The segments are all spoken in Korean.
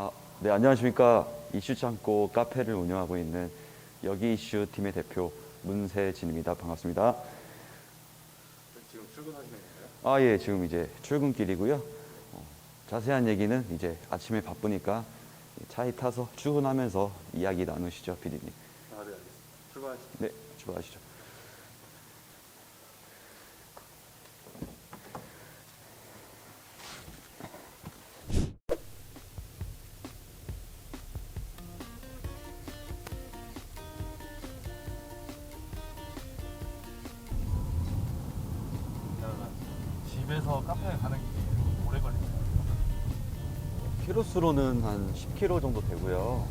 아, 네, 안녕하십니까. 이슈 창고 카페를 운영하고 있는 여기 이슈 팀의 대표 문세진입니다. 반갑습니다. 지금 출근하시는 건가요? 아, 예, 지금 이제 출근길이고요. 어, 자세한 얘기는 이제 아침에 바쁘니까 차에 타서 출근하면서 이야기 나누시죠, 피디님. 아, 네, 알겠습니다. 출발하시죠. 네, 출발하시죠. 키로수로는 한 10km 정도 되고요.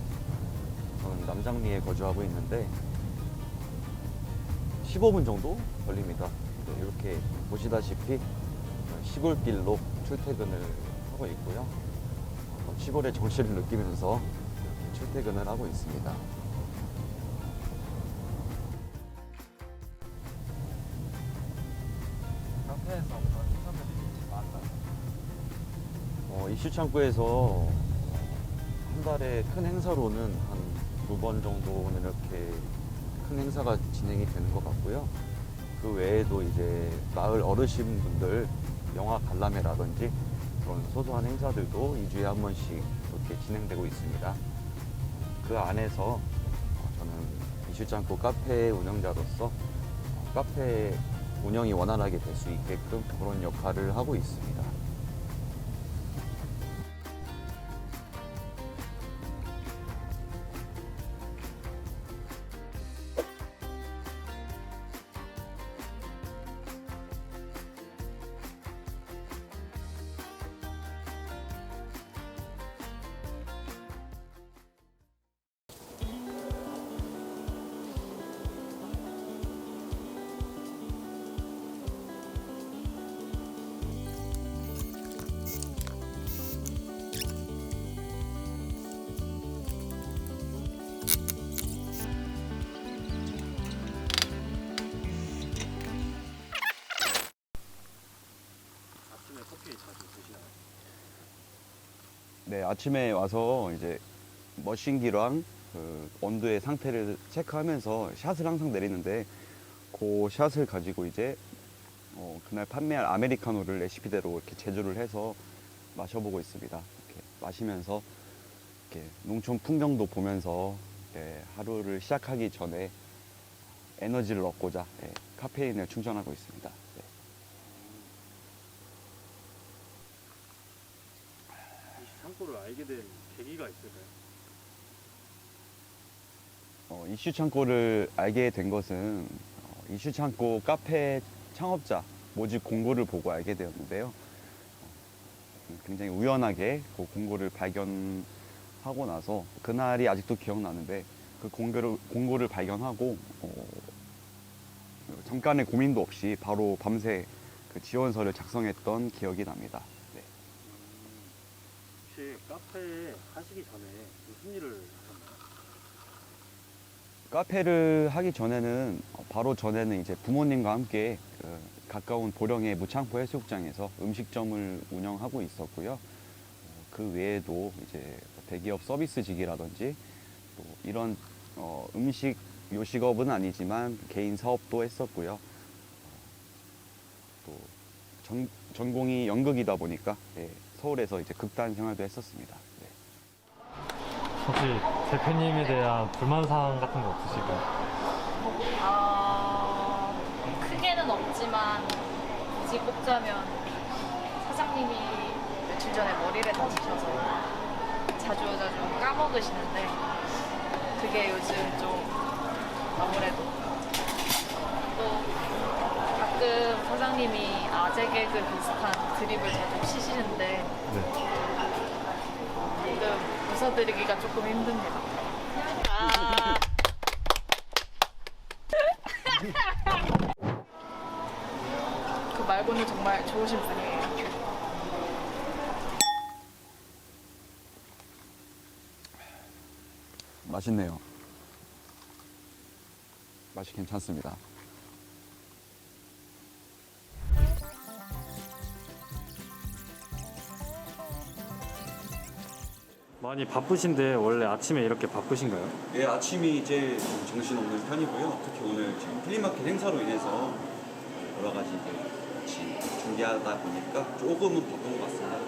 저는 남장리에 거주하고 있는데 15분 정도 걸립니다. 네, 이렇게 보시다시피 시골길로 출퇴근을 하고 있고요. 어, 시골의 정취를 느끼면서 출퇴근을 하고 있습니다. 이슈 창구에서 한 달에 큰 행사로는 한 두 번 정도는 이렇게 큰 행사가 진행이 되는 것 같고요. 그 외에도 이제 마을 어르신분들 영화 관람회라든지 그런 소소한 행사들도 2주에 한 번씩 이렇게 진행되고 있습니다. 그 안에서 어, 저는 이슈 창구 카페 운영자로서 어, 카페 운영이 원활하게 될 수 있게끔 그런 역할을 하고 있습니다. 네, 아침에 와서 이제 머신기랑 그 온도의 상태를 체크하면서 샷을 항상 내리는데 그 샷을 가지고 이제 어, 그날 판매할 아메리카노를 레시피대로 이렇게 제조를 해서 마셔보고 있습니다. 이렇게 마시면서 이렇게 농촌 풍경도 보면서 예, 하루를 시작하기 전에 에너지를 얻고자 예, 카페인을 충전하고 있습니다. 네. 이 창고를 알게 된 계기가 있을까요? 어, 이슈 창고를 알게 된 것은 어, 이슈 창고 카페 창업자 모집 공고를 보고 알게 되었는데요. 어, 굉장히 우연하게 그 공고를 발견하고 나서 그날이 아직도 기억나는데 그 공고를, 공고를 발견하고 어, 잠깐의 고민도 없이 바로 밤새 그 지원서를 작성했던 기억이 납니다. 네. 혹시 카페 하시기 전에 무슨 일을 하셨나요? 카페를 하기 전에는 어, 바로 전에는 이제 부모님과 함께 그 가까운 보령의 무창포 해수욕장에서 음식점을 운영하고 있었고요. 어, 그 외에도 이제 대기업 서비스직이라든지 또 이런 어, 음식 요식업은 아니지만 개인 사업도 했었고요. 어, 또 전, 전공이 연극이다 보니까 예, 서울에서 이제 극단 생활도 했었습니다. 네. 혹시 대표님에 대한 불만사항 같은 거 없으실까요? 아, 크게는 없지만 굳이 꼽자면 사장님이 며칠 전에 머리를 다치셔서 자주 자주 까먹으시는데 그게 요즘 좀 아무래도 또 가끔 사장님이 아재 개그 비슷한 드립을 자주 치시는데 네. 지금 웃어드리기가 조금 힘듭니다. 아. 그 말고는 정말 좋으신 분이에요. 맛있네요. 맛이 괜찮습니다. 많이 바쁘신데 원래 아침에 이렇게 바쁘신가요? 예, 아침이 이제 좀 정신없는 편이고요. 특히 오늘 지금 플리마켓 행사로 인해서 여러 가지 이제 같이 준비하다 보니까 조금은 바쁜 것 같습니다.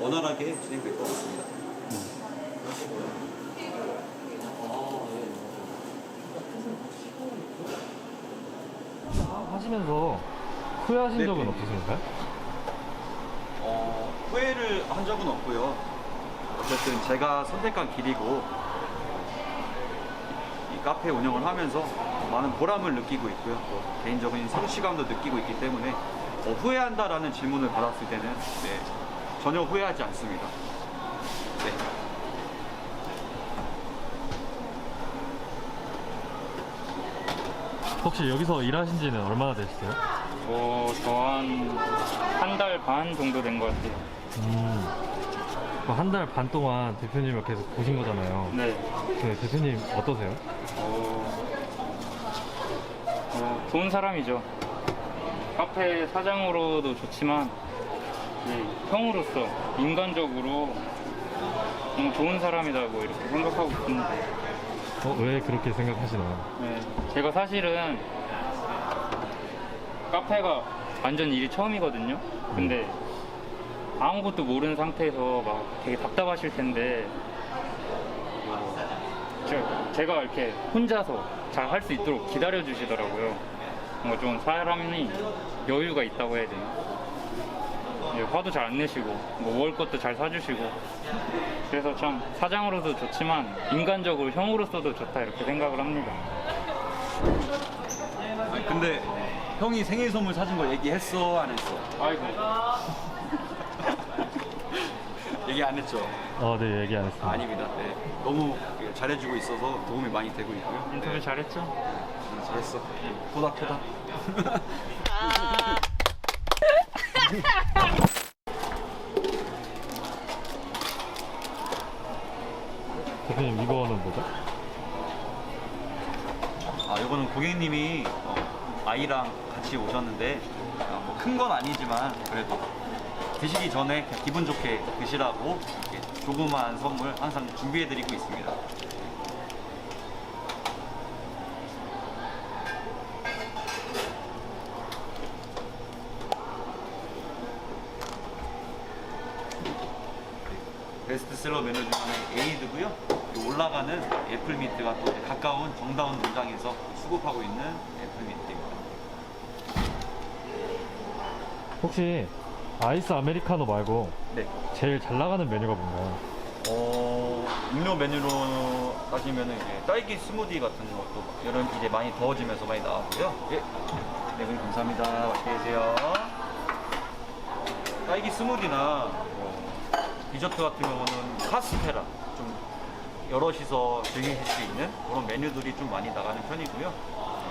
원활하게 진행될 것 같습니다. 하시면서 후회하신 네, 적은 네. 없으신가요? 어, 후회를 한 적은 없고요. 어쨌든 제가 선택한 길이고 이 카페 운영을 하면서 많은 보람을 느끼고 있고요. 또 개인적인 성취감도 느끼고 있기 때문에 어, 후회한다라는 질문을 받았을 때는 네, 전혀 후회하지 않습니다. 네. 혹시 여기서 일하신 지는 얼마나 되셨어요? 어, 저한 한 달 반 정도 된 것 같아요. 음. 한 달 반 동안 대표님을 계속 보신 거잖아요. 네. 네, 대표님 어떠세요? 어, 어, 좋은 사람이죠. 카페 사장으로도 좋지만, 네, 형으로서, 인간적으로 너무 좋은 사람이라고 이렇게 생각하고 있습니다. 어, 왜 그렇게 생각하시나요? 네, 제가 사실은 카페가 완전 일이 처음이거든요. 근데 아무것도 모르는 상태에서 막 되게 답답하실 텐데 어, 저- 제가 이렇게 혼자서 잘 할 수 있도록 기다려 주시더라고요. 뭔가 좀 사람이 여유가 있다고 해야 되나? 예, 화도 잘 안 내시고 뭐 먹을 것도 잘 사주시고 그래서 참 사장으로도 좋지만 인간적으로 형으로서도 좋다 이렇게 생각을 합니다. 아니, 근데 형이 생일 선물 사준 거 얘기했어 안 했어? 아이고 얘기 안 했죠? 어, 네, 얘기 안 했습니다. 아 닙니다. 네. 너무 잘해주고 있어서 도움이 많이 되고 있고요. 인터뷰 잘했죠? 음, 잘했어. 토닥 토닥. 대표님 이거는 뭐죠? 아, 이거는 고객님이 어, 아이랑 같이 오셨는데 아, 뭐큰 건 아니지만 그래도 드시기 전에 그냥 기분 좋게 드시라고 이렇게 조그마한 선물 항상 준비해드리고 있습니다. 베스트셀러 메뉴 중에 에이드고요. 이 올라가는 애플민트가 또 가까운 정다운 농장에서 수급하고 있는 애플민트입니다. 혹시 아이스 아메리카노 말고 네. 제일 잘 나가는 메뉴가 뭔가요? 어, 음료 메뉴로 따지면 이제 딸기 스무디 같은 것도 여름 이제 많이 더워지면서 많이 나왔고요. 예. 네, 분 감사합니다. 맛있게 드세요. 딸기 스무디나 뭐 디저트 같은 경우는 카스테라 좀 여럿이서 즐기실 수 있는 그런 메뉴들이 좀 많이 나가는 편이고요.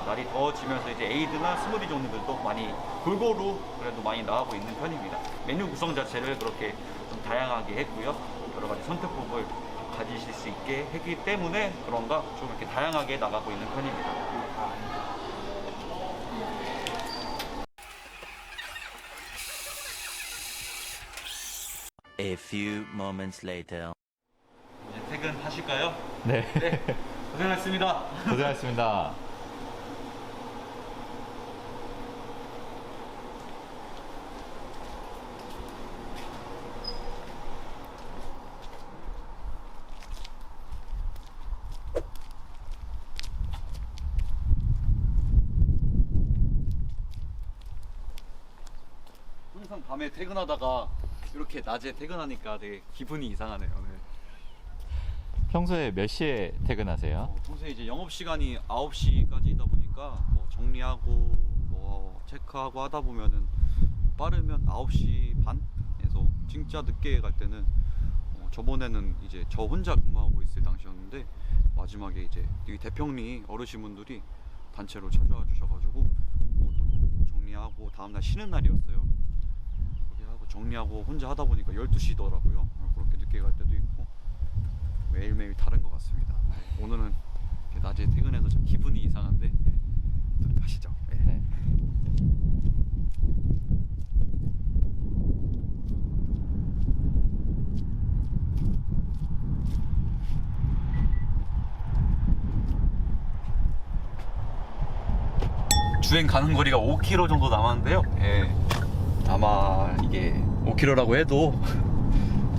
네, 날이 더워지면서 이제 에이드나 스무디 종류들도 많이 골고루 그래도 많이 나가고 있는 편입니다. 메뉴 구성 자체를 그렇게 좀 다양하게 했고요. 여러 가지 선택법을 가지실 수 있게 했기 때문에 그런가 좀 이렇게 다양하게 나가고 있는 편입니다. A few moments later. 이제 퇴근하실까요? 네. 네. 고생하셨습니다. 고생하셨습니다. 밤에 퇴근하다가 이렇게 낮에 퇴근하니까 되게 기분이 이상하네요. 네. 평소에 몇 시에 퇴근하세요? 어, 평소에 이제 영업 시간이 9시까지이다 보니까 뭐 정리하고 뭐 체크하고 하다 보면은 빠르면 9시 반에서 진짜 늦게 갈 때는 어, 저번에는 이제 저 혼자 근무하고 있을 당시였는데 마지막에 이제 이 대평리 어르신분들이 단체로 찾아와 주셔가지고 뭐또 정리하고 다음날 쉬는 날이었어요. 뭐 정리하고 혼자 하다 보니까 12시더라고요. 어, 그렇게 늦게 갈 때도 있고 매일매일 다른 것 같습니다. 오늘은 낮에 퇴근해서 좀 기분이 이상한데 네. 가시죠. 예. 네. 주행 가는 거리가 5km 정도 남았는데요. 예. 아마 이게 5km라고 해도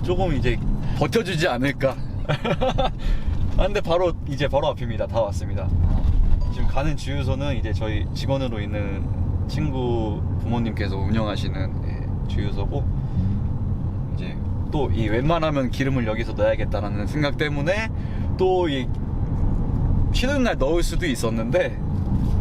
조금 이제 버텨주지 않을까. 아, 근데 바로 이제 바로 앞입니다. 다 왔습니다. 지금 가는 주유소는 이제 저희 직원으로 있는 친구 부모님께서 운영하시는 예, 주유소고 이제 또 이 웬만하면 기름을 여기서 넣어야겠다라는 생각 때문에 또 이 쉬는 날 넣을 수도 있었는데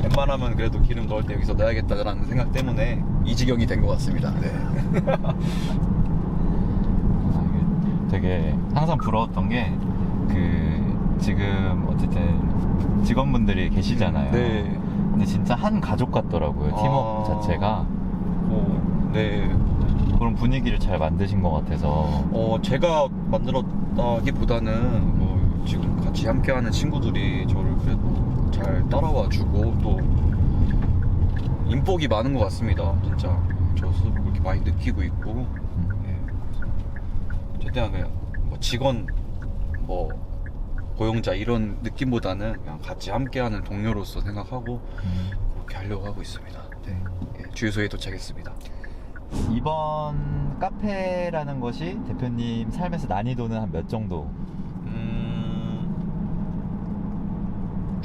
웬만하면 그래도 기름 넣을 때 여기서 넣어야겠다라는 생각 때문에 이 지경이 된 것 같습니다. 네. 되게 항상 부러웠던 게 그 지금 어쨌든 직원분들이 계시잖아요. 네. 근데 진짜 한 가족 같더라고요. 팀워크 아. 자체가 어, 네. 그런 분위기를 잘 만드신 것 같아서 어, 제가 만들었다기보다는 뭐 지금 같이 함께하는 친구들이 저를 그래도 잘 따라와 주고 또 인복이 많은 것 같습니다. 진짜 저 스스로 그렇게 많이 느끼고 있고 예. 최대한 그냥 뭐 직원 뭐 고용자 이런 느낌보다는 그냥 같이 함께하는 동료로서 생각하고 음. 그렇게 하려고 하고 있습니다. 네. 예, 주유소에 도착했습니다. 이번 카페라는 것이 대표님 삶에서 난이도는 한 몇 정도? 음,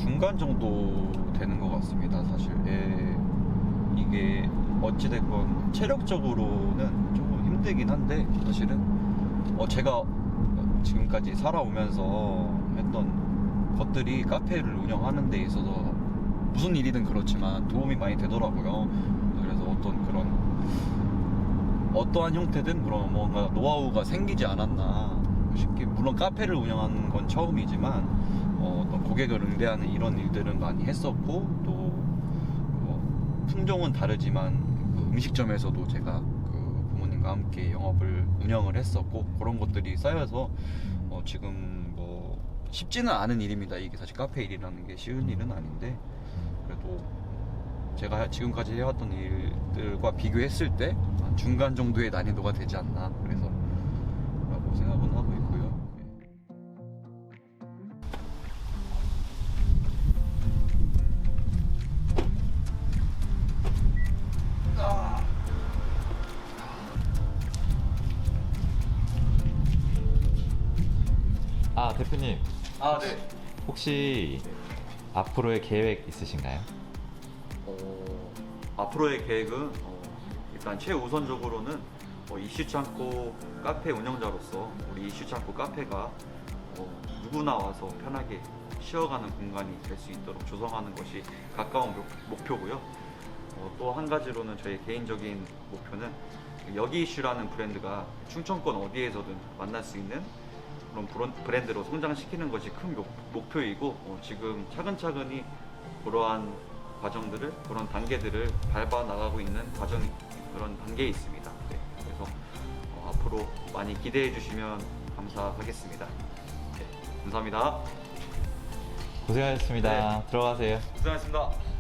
중간 정도 되는 것 같습니다, 사실. 예, 이게 어찌됐건 체력적으로는 조금 힘들긴 한데, 사실은. 어, 제가 지금까지 살아오면서 했던 것들이 카페를 운영하는 데 있어서 무슨 일이든 그렇지만 도움이 많이 되더라고요. 그래서 어떤 그런 어떠한 형태든 그런 뭔가 노하우가 생기지 않았나 싶게 물론 카페를 운영하는 건 처음이지만 어, 떤 고객을 응대하는 이런 일들은 많이 했었고 또 어, 품종은 다르지만 그 음식점에서도 제가 그 부모님과 함께 영업을 운영을 했었고 그런 것들이 쌓여서 어, 지금 뭐 쉽지는 않은 일입니다. 이게 사실 카페 일이라는 게 쉬운 일은 아닌데 그래도 제가 지금까지 해왔던 일들과 비교했을 때한 중간 정도의 난이도가 되지 않나 그래서 라고 생각은 하고 아 네. 혹시 앞으로의 계획 있으신가요? 어, 앞으로의 계획은 어, 일단 최우선적으로는 어, 이슈창고 카페 운영자로서 우리 이슈창고 카페가 어, 누구나 와서 편하게 쉬어가는 공간이 될 수 있도록 조성하는 것이 가까운 목- 목표고요. 어, 또한 가지로는 저희 개인적인 목표는 여기 이슈라는 브랜드가 충청권 어디에서든 만날 수 있는 그런 브랜드로 성장시키는 것이 큰 목, 목표이고 어, 지금 차근차근히 그러한 과정들을 그런 단계들을 밟아 나가고 있는 과정 그런 단계에 있습니다. 네, 그래서 어, 앞으로 많이 기대해 주시면 감사하겠습니다. 네, 감사합니다. 고생하셨습니다. 들어가세요. 고생하셨습니다.